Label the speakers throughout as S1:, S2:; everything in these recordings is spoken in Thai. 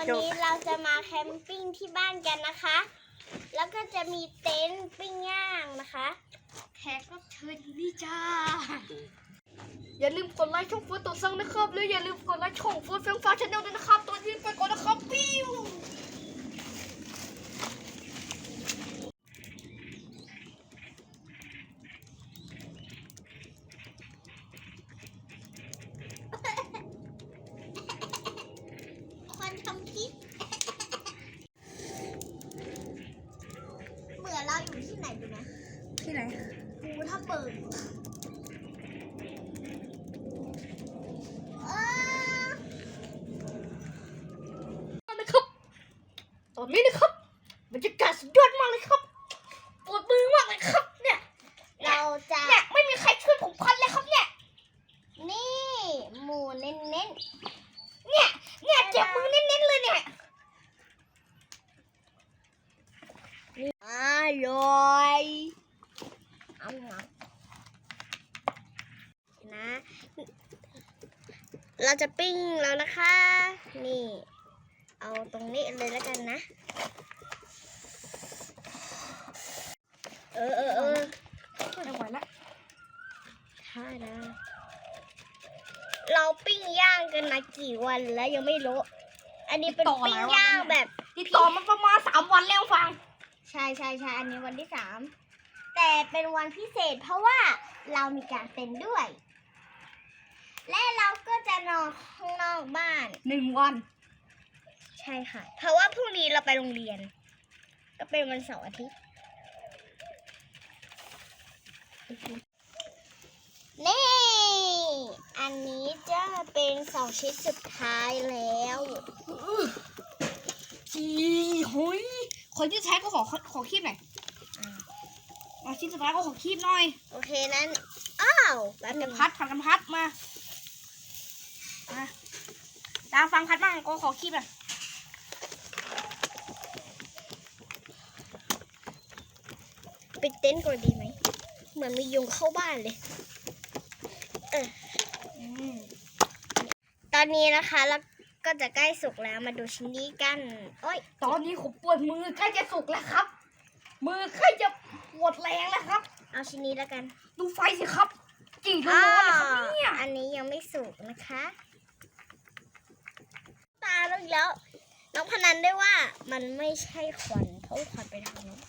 S1: วันนี้เราจะมาแคมปิ้งที่บ้านกันนะคะ แล้วก็จะมีเต็นท์ปิ้งย่างนะคะแขกรับเชิญอยู่นี่จ้า
S2: อย่าลืมกดไลค์ช่องฟูดตัวซังนะครับ แล้วอย่าลืมกดไลค์ช่องฟูดเฟียงฟ้าชาแนลด้วยนะครับ ตัวนี้ไปก่อนนะครับปิ้ว
S1: คนทำพิษเหมือนเราอยู่ที่ไหนดูนะ
S2: ที่ไหน
S1: กูถ้า เปิดเออ
S2: นะครับ ตอนนี้นะครับบรรยากาศสุดยอดมากเลยครับปวดมือมากเลยครับ เนี่ย
S1: เราจะ
S2: เนี่ยไม่มีใครช่วยผมพันเลยครับเนี่ย
S1: นี่หมูเน้น
S2: เนี่ยเนี่ยเจ็บมือเน้นๆเลยเนี่ย
S1: ๆอร่อยอร่อยนะ เราจะปิ้งแล้วนะคะ นี่ เอาตรงนี้เลยแล้วกันนะ เออเออเออ
S2: ไม่ไหวละ
S1: ถ้านะเราปิ้งย่างกันมากี่วันแล้วยังไม่รู้ อันนี้เป็นปิ้งย่างแบบ
S2: ติดต่อมาประมาณสามวันแล้วฟัง
S1: ใช่ใช่ใช่อันนี้วันที่สามแต่เป็นวันพิเศษเพราะว่าเรามีการเต็นด้วย และเราก็จะนอนข้างนอกบ้าน
S2: หนึ่งวัน
S1: ใช่ค่ะ เพราะว่าพรุ่งนี้เราไปโรงเรียน ก็เป็นวันเสาร์อาทิตย์ นี่ อันนี้จะเป็นสองชิ้นสุดท้ายแล้ว
S2: จีหุยคนที่แท้ก็ขอขอคีบหน่อย
S1: อ่า
S2: มาชิ้นสุดท้ายก็ขอคีบหน่อย
S1: โอเคนั้น อ้าวแป๊บ
S2: ผัด
S1: นึ
S2: กัน
S1: ง
S2: พัดผัดกันพัดมามา ตามฟังพัดบ้างก็ขอคีบอะ
S1: ปิดเต็นท์ก่อนดีไหม เหมือนมียุงเข้าบ้านเลย
S2: อืม
S1: ตอนนี้นะคะแล้วก็จะใกล้สุกแล้วมาดูชิ้นนี้กัน โอ้ย
S2: ตอนนี้ผมปวดมือใกล้จะสุกแล้วครับ มือใกล้จะปวดแรงแล้วครับ
S1: เอาชิ้นนี้แล้วกัน
S2: ดูไฟสิครับจีร้อนๆเลยครับเนี่ย
S1: อันนี้ยังไม่สุกนะคะตา แล้วอีกแล้ว น้องพนันได้ว่ามันไม่ใช่ควันเพราะว่าควันไปทางนู้น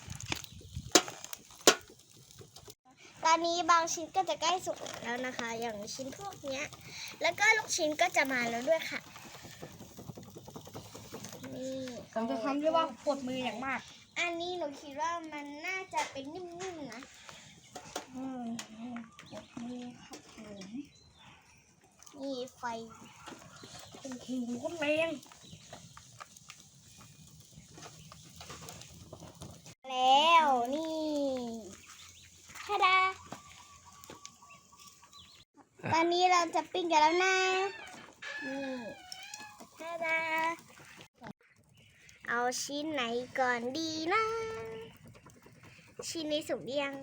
S1: ตอนนี้บางชิ้นก็จะใกล้สุกแล้วนะคะ อย่างชิ้นพวกเนี้ย แล้วก็ลูกชิ้นก็จะมาแล้วด้วยค่ะนี่
S2: ผมจะทำด้วยว่าปวดมืออย่างมาก
S1: อันนี้หนูคิดว่ามันน่าจะเป็นนิ่มๆนะ
S2: อืมปวดมือครับผม
S1: นี่ไฟ
S2: โอ้โหก็แรง
S1: แล้วนี่ทาดาตอนนี้เราจะปิ้งกันแล้วนะ นี่ทาดาเอาชิ้นไหนก่อนดีนะ ชิ้นนี้สุกยัง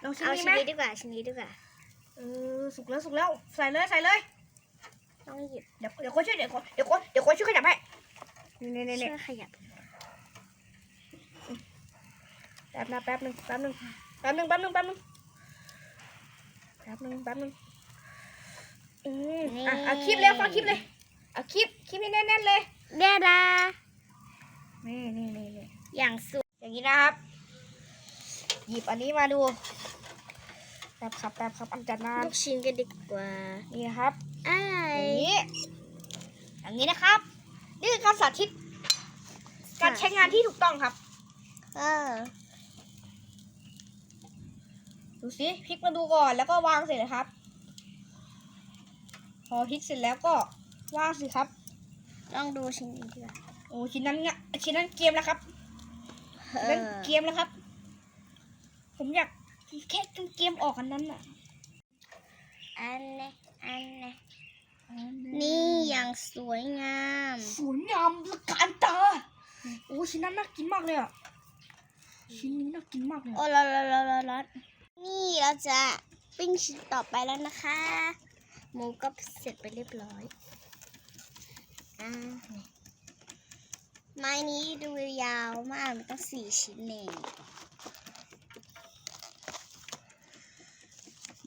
S1: เอาชิ้นนี้ดีกว่า ชิ้นนี้ดีกว่า
S2: เออ สุกแล้วสุกแล้ว ใส่เลยใส่เลย
S1: ต้องหยิบ
S2: เดี๋ยวเดี๋ยวคนช่วยเดี๋ยวคนเดี๋ยวคนเดี๋ยวคนช่วยขยับให้นี่นี่นี่
S1: ช่วยขยับ
S2: แป๊บนะแป๊บหนึงแป๊บหนึงแป๊บหนึงแป๊บหนึงแป๊บหนึงแป๊บหนึงแป๊บหนึงอืมอะเอาคลิปเร็วฟังคลิปเลยเอาคลิปคลิปให้แน่นๆเลย
S1: เดียดา
S2: นี่นี่นี่นี่
S1: อย่างสุก
S2: อย่างนี้นะครับ หยิบอันนี้มาดู แป๊บครับแป๊บครับอันจัดนาน
S1: ลูกชิ้นกันดีกว่า
S2: นี่นะครับ
S1: อ้า
S2: อยย่างนี้ อย่างนี้นะครับ นี่คือการสาธิต การใช้งานที่ถูกต้องครับ
S1: เออ
S2: ดูสิพลิกมาดูก่อนแล้วก็วางเสร็จนะครับ พอพลิกเสร็จแล้วก็วางสิครับ
S1: ลองดูชิ้นนี้ดีกว่า
S2: โอ้ชิ้นนั้นเนี่ยชิ้นนั้นเกมแล้วครับ
S1: เอ
S2: ชิ้นนั้น
S1: อ
S2: เกมแล้วครับ ผมอยาก แค่เกมออกอันนั้นน่ะ
S1: อันนี้อันนี้นี่อย่างสวยงาม
S2: สวยงามละการตาโอ้ชิ้นนั้นน่ากินมากเลยอะชิ้นนี้น่ากินมากเลย
S1: โอ้
S2: อะ
S1: ร้อนร้อนร้อนร้อนร้อนนี่เราจะปิ้งชิ้นต่อไปแล้วนะคะ หมูก็เสร็จไปเรียบร้อยอ่านี่ไม้นี้ดูยาวมากมันต้องสี่ชิ้นเอง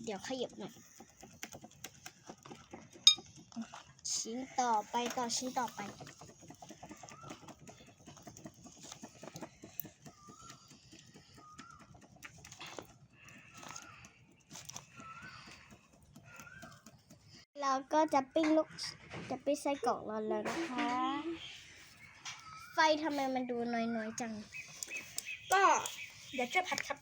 S1: เดี๋ยวขยับหน่อยชิ้นต่อไปต่อชิ้นต่อไป เราก็จะปิ้งลูกจะปิ้งไส้กรอกเราแล้วนะคะ ไฟทำไมมันดูน้อยๆจัง
S2: ก็เดี๋ยวช่วยผัดครับ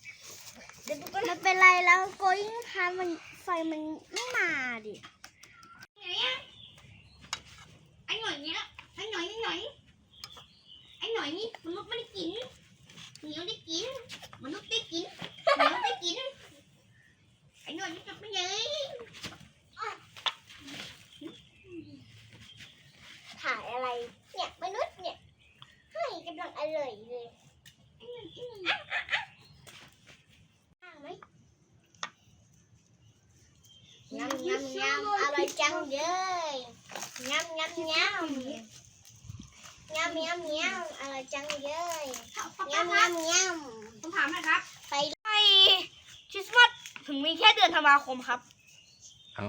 S1: มันเป็นไรแล้วโกยิ่งพานมันไฟมันไม่มาดิ
S2: ไหนอะไอ้หน่อยเนี้ยไอ้หน่อยไอ้หน่อยไอ้หน่อยนี่มนุษย์ไม่ได้กินเหนียวได้กินมนุษย์ได้กินเหนียวได้กินไอ้หน่อยนี่จับไม่เลย
S1: ถ่ายอะไร เนี่ยมนุษย์เนี่ยให้กำลังอร่อยเลยข้างไหมยำยำยำอร่อยจังเลย ยำยำยำยำยำยำอร่อยจังเลยยำยำย
S2: ผมถามหนะครับำ
S1: ไป
S2: ไอคริสต์มาสถึงมีแค่เดือนธันวาคมครับ
S3: เอา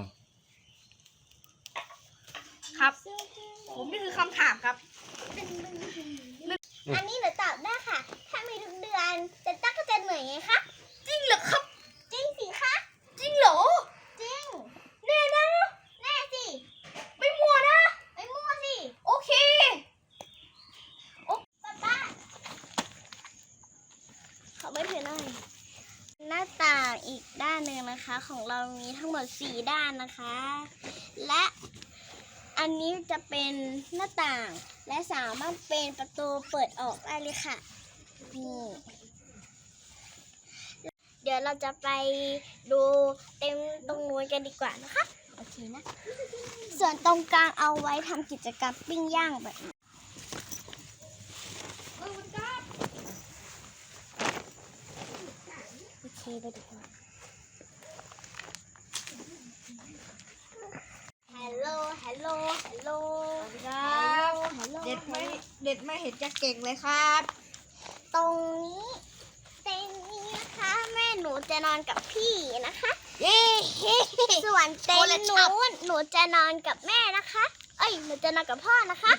S2: ครับ ผมนี่คือคำถามครับ
S1: อันนี้หนูตอบได้ค่ะ ถ้ามีทุกเดือนแต่ตั๊กก็จะเหนื่อยไงคะ
S2: จริงเหรอครับ
S1: จริงสิคะ
S2: จริงเหรอ
S1: จริง
S2: แน่นะ
S1: แน่สิ
S2: ไม่มัวนะ
S1: ไม่มั่วสิ
S2: โอเค
S1: ป้าป้าขอ ไม่ถือหน่อยหน้าต่างอีกด้านหนึ่งนะคะ ของเรามีทั้งหมดสี่ด้านนะคะ และอันนี้จะเป็นหน้าต่างและสามารถเป็นประตูเปิดออกได้เลยค่ะนี่เดี๋ยวเราจะไปดูเต็มตรงนู้นกันดีกว่านะคะ โอเคนะ ส่วนตรงกลางเอาไว้ทำกิจกรรมปิ้งย่างแบบนี้ โอเคไปดีกว่าฮัลโหล ฮัลโหล ฮัลโหล
S2: ครับ
S1: ฮัลโหล
S2: เด็ดไม่เด็ดไม่เห็นจะเก่งเลยครับ
S1: ตรงนี้เต็นท์นี้นะคะ แม่หนูจะนอนกับพี่นะคะ
S2: เย้
S1: ส่วนเต็น
S2: โอ้และ
S1: ท์
S2: ชอบ
S1: นู้นหนูจะนอนกับแม่นะคะ เอ้ยหนูจะนอนกับพ่อนะคะ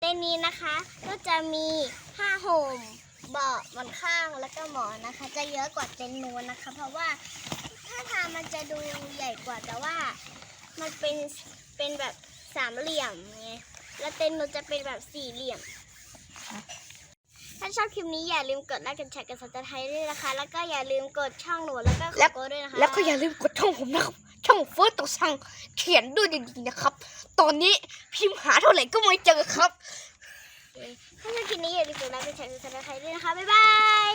S1: เต็นท์นี้นะคะ ก็จะมีผ้าห่ม เบาะหมอนข้างแล้วก็หมอนนะคะ จะเยอะกว่าเต็นท์นู้นนะคะ เพราะว่าถ้าทางมันจะดูใหญ่กว่าแต่ว่า มันเป็นเป็นแบบสามเหลี่ยมไงแล้วเต็นท์นู้นจะเป็นแบบสี่เหลี่ยมถ้าชอบคลิปนี้อย่าลืมกดไลค์กดแชร์กดซับสไครต์ด้วยนะคะ แล้วก็อย่าลืมกดช่องหนูแล้วก็ของโกด้วยนะคะ
S2: แล้วก็อย่าลืมกดช่องผมนะครับช่องเฟิร์สตกสั่งเขียนด้วยดีๆนะครับ ตอนนี้พิมพ์หาเท่าไหร่ก็ไม่เจอครับ
S1: ถ้าชอบคลิปนี้อย่าลืมกดไลค์กดแชร์กดซับสไครต์ด้วยนะคะ บ๊ายบาย